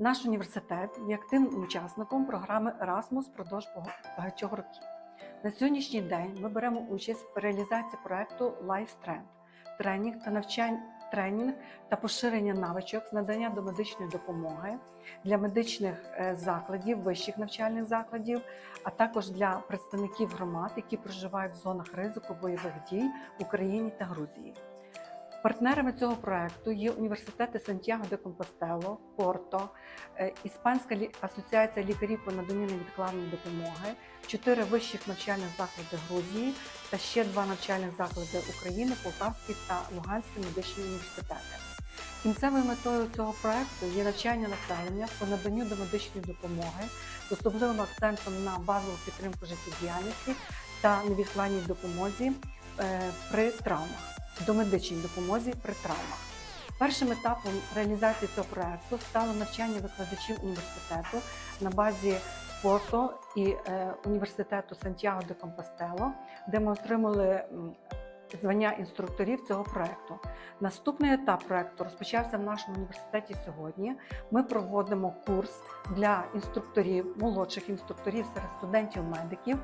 Наш університет є активним учасником програми Erasmus впродовж багатьох років. На сьогоднішній день ми беремо участь в реалізації проекту Life Trend – тренінг та навчань, тренінг та поширення навичок з надання до медичної допомоги для медичних е, закладів, вищих навчальних закладів, а також для представників громад, які проживають в зонах ризику бойових дій в Україні та Грузії. Партнерами цього проекту є університети Сантьяго де Компостело, Порто, е, Іспанська асоціація лікарів по наданню невідкладної допомоги, чотири вищих навчальних заклади Грузії та ще два навчальних заклади України, Полтавський та Луганський медичні університети. Кінцевою метою цього проекту є навчання населення по наданню до медичної допомоги з особливим акцентом на базову підтримку життєдіяльності та невідкладній допомозі е, при травмах до медичній допомозі при травмах. Першим етапом реалізації цього проекту стало навчання викладачів університету на базі ФОТО і е, університету Сантьяго де Компостело, де ми отримали звання інструкторів цього проекту. Наступний етап проекту розпочався в нашому університеті сьогодні. Ми проводимо курс для інструкторів, молодших інструкторів серед студентів-медиків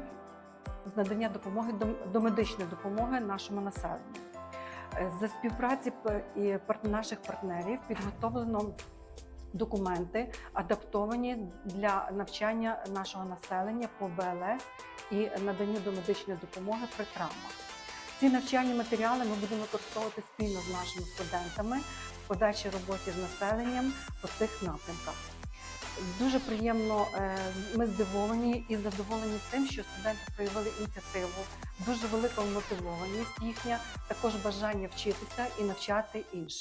з надання допомоги до, до медичної допомоги нашому населенню. За співпраці і наших партнерів підготовлено документи, адаптовані для навчання нашого населення по БЛС і наданню до медичної допомоги при травмах. Ці навчальні матеріали ми будемо використовувати спільно з нашими студентами в подальшій роботі з населенням по цих напрямках. Дуже приємно, е, ми здивовані і задоволені тим, що студенти проявили ініціативу, дуже велика мотивованість їхня, також бажання вчитися і навчати інших.